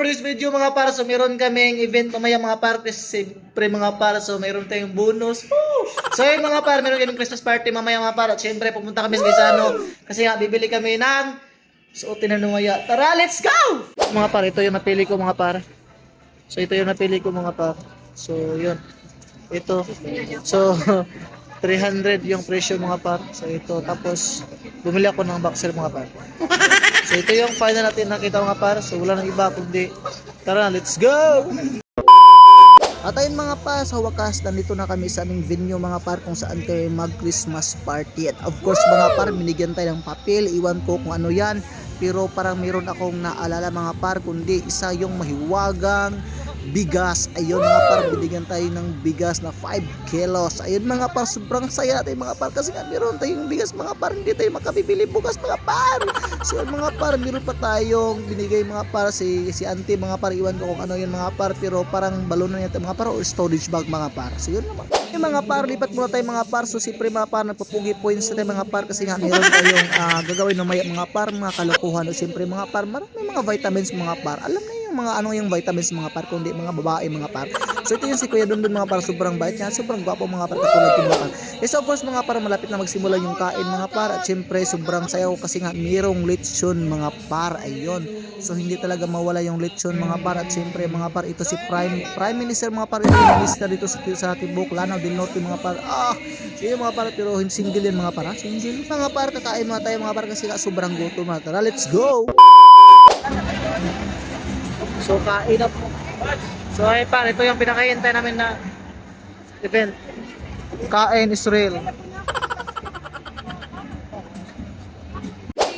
for this video mga par, so meron kaming event mamaya mga par, kasi siyempre mga par, so meron tayong bonus. So yun mga par, meron kaming Christmas party mamaya mga par, at syempre pupunta kami sa Quezano, kasi nga bibili kami ng suotin na numaya. Tara, let's go! Mga par, ito yung napili ko mga par. So ito yung napili ko mga par. So yun. Ito. So 300 yung presyo mga par. So ito. Tapos bumili ako ng boxer mga par. So ito yung final natin nakita mga par. So wala nang iba kundi tara, let's go! At ayun mga par, sa wakas, nandito na kami sa aming venue mga par kung saan tayo mag-Christmas party. At of course mga par, binigyan tayo ng papel, iwan ko kung ano yan. Pero parang meron akong naalala mga par, kundi isa yung mahiwagang bigas. Ayun mga par, binigyan tayo ng bigas na 5 kilos. Ayun mga par, sobrang saya natin mga par kasi nga meron tayong bigas mga par, hindi tayo makabibili bukas mga par. So yun, mga par, meron pa tayong binigay mga par si si auntie mga par, iwan ko kung ano yun mga par, pero parang balon na yata mga par o storage bag mga par. So yun naman. Yung mga par, lipat muna tayo mga par. So siyempre mga par, nagpupugi points na tayo mga par kasi nga meron tayong ah, gagawin ng mga par, mga kalokohan. O siyempre mga par, marami mga vitamins mga par. Alam na yung mga ano yung vitamins mga par, kundi mga babae mga par. So ito yung si Kuya Dundun mga par, sobrang bait niya, sobrang gwapo mga par, katulad ko mga par. Yes, of course mga par, malapit na magsimula yung kain mga par. At siyempre sobrang sayaw kasi nga mayroong lechon mga par, ayun. So hindi talaga mawala yung lechon mga par. At siyempre mga par, ito si Prime, Prime Minister mga par, ito yung minister dito sa, sa Tibok, Lanao del Norte mga par. Ah, sige mga par, pero single yan mga par, ha? Single. Mga par, kakain mga tayo mga par kasi nga sobrang gutom na. Tara, let's go! So kain na. So ay par, ito yung pinakahintay namin na event. Kain Israel.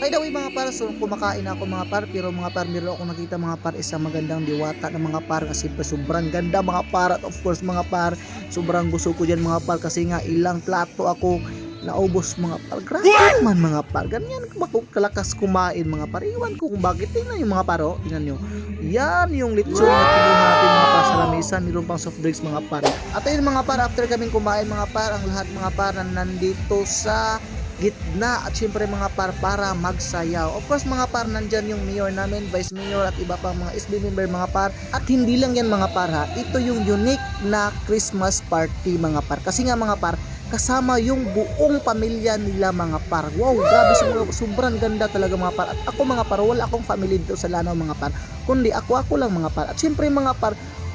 By the way mga par, so kumakain ako mga par, pero mga par, meron ako nakita mga par, isang magandang diwata ng mga par kasi pa sobrang ganda mga par, at of course mga par, sobrang gusto ko dyan mga par kasi nga ilang plato ako naubos mga par. Grabe man mga par, ganyan kalakas kumain mga par. Iwan ko kung bakit, tingnan yung mga paro, tingnan nyo. Yan yung lechon na kinuha natin mga par sa lamesa, meron pang soft drinks mga par. At ayun mga par, after kaming kumain mga par, ang lahat mga par na nandito sa gitna at syempre mga par para magsayaw. Of course mga par nandyan yung mayor namin, vice mayor at iba pang mga SB member mga par. At hindi lang yan mga par ha, ito yung unique na Christmas party mga par. Kasi nga mga par, kasama yung buong pamilya nila mga par. Wow, grabe sa sobrang ganda talaga mga par. At ako mga par, wala akong family dito sa Lanao mga par. Kundi ako ako lang mga par. At syempre mga par,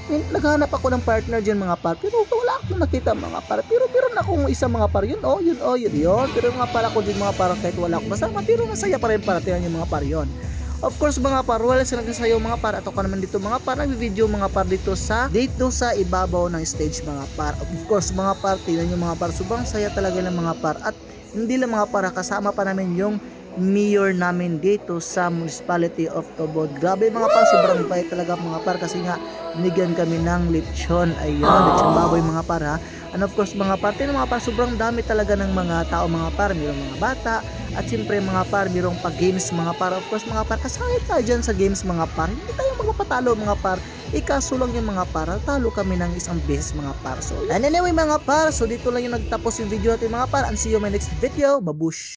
naghahanap ako ng partner dyan mga par pero wala akong nakita mga par pero meron akong isang mga par yun oh yun oh yun yun pero mga par ako dyan mga par kahit wala akong kasama pero masaya pa rin para tingnan yung mga par yun Of course mga par, wala sila nagsasayaw mga par at ako naman dito mga par, nag-video mga par dito sa dito sa ibabaw ng stage mga par. Of course mga par, tingnan yung mga par, sobrang saya talaga ng mga par at hindi lang mga par, kasama pa namin yung mayor namin dito sa municipality of Tobod. Grabe mga par, sobrang bait talaga mga par kasi nga binigyan kami ng lechon. Ayun, lechon baboy mga par ha. And of course mga par, mga par, sobrang dami talaga ng mga tao mga par, mayroong mga bata, at siyempre mga par, mayroong pag-games mga par. Of course mga par, kasali tayo dyan sa games mga par. Hindi tayo magpapatalo mga par. Ikaso lang yung mga par, talo kami ng isang beses mga par. So, and anyway mga par, so dito lang yung nagtapos yung video natin mga par. And see you my next video. Babush!